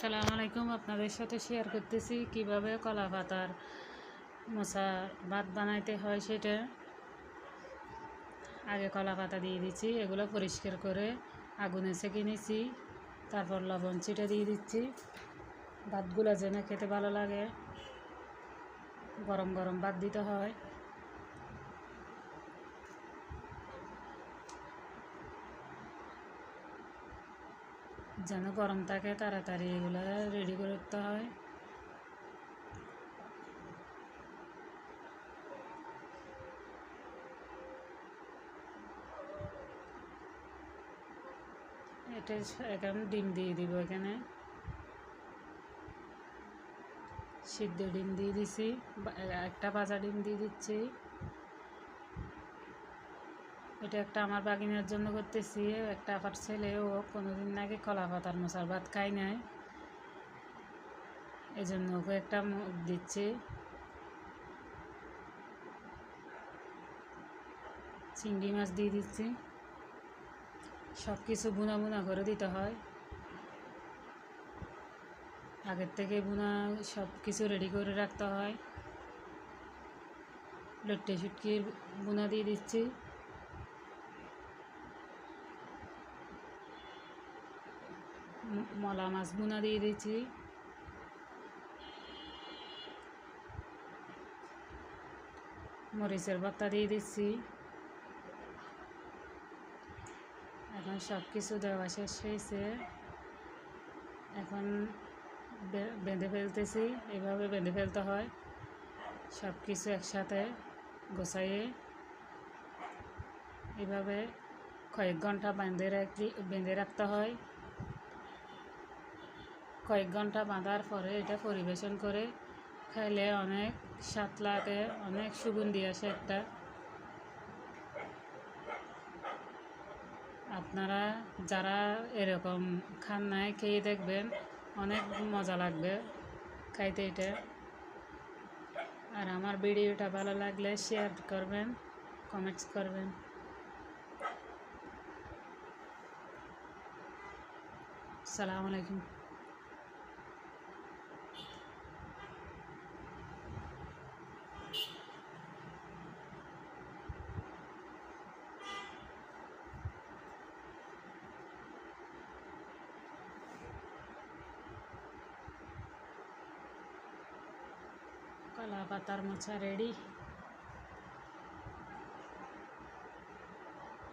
আসসালামু আলাইকুম। আপনাদের সাথে শেয়ার করতেছি কীভাবে কলা পাতার মশা ভাত বানাইতে হয় সেটা। আগে কলা পাতা দিয়ে দিচ্ছি, এগুলো পরিষ্কার করে আগুনে সেঁকে নিচ্ছি, তারপর লবণ ছিটে দিয়ে দিচ্ছি। ভাতগুলো যেন খেতে ভালো লাগে। গরম গরম ভাত দিতে হয়। যেন গরম থাকে তাড়াতাড়ি, এগুলো রেডি করতে হয়। এটা এখন ডিম দিয়ে দিব এখানে। সিদ্ধ ডিম দিয়ে দিছি একটা ভাজা ডিম দিয়ে দিচ্ছি। এটা একটা আমার বাগিনার জন্য করতেছি। একটা ছেলে, ও কোনোদিন আগে কলা পাতার মশার ভাত খাই নাই। এই জন্য ওকে একটা মুখ দিচ্ছি। চিংড়ি মাছ দিয়ে দিচ্ছি। সব কিছু বুনা বুনা করে দিতে হয়। আগের থেকে বুনা সব কিছু রেডি করে রাখতে হয়। লট্টে শুটকির বুনা দিয়ে দিচ্ছি। মলা মাছ বুনা দিয়ে দিয়েছি। মরিচের ভর্তা দিয়ে দিচ্ছি। এখন সব কিছু দেওয়া শেষ হয়েছে। এখন বেঁধে ফেলতেছি। এভাবে বেঁধে ফেলতে হয়। সব কিছু একসাথে গোছাইয়ে এভাবে কয়েক ঘণ্টা বেঁধে রাখি বেঁধে রাখতে হয়। কয়েক ঘণ্টা বাঁধার পরে এটা পরিবেশন করে খাইলে অনেক স্বাদ লাগে, অনেক সুগন্ধি আসে একটা। আপনারা যারা এরকম খান নাই, খেয়ে দেখবেন অনেক মজা লাগবে খাইতে এটা। আর আমার ভিডিওটা ভালো লাগলে শেয়ার করবেন কমেন্টস করবেন। সালাম আলাইকুম। কলা পাতার মোছা রেডি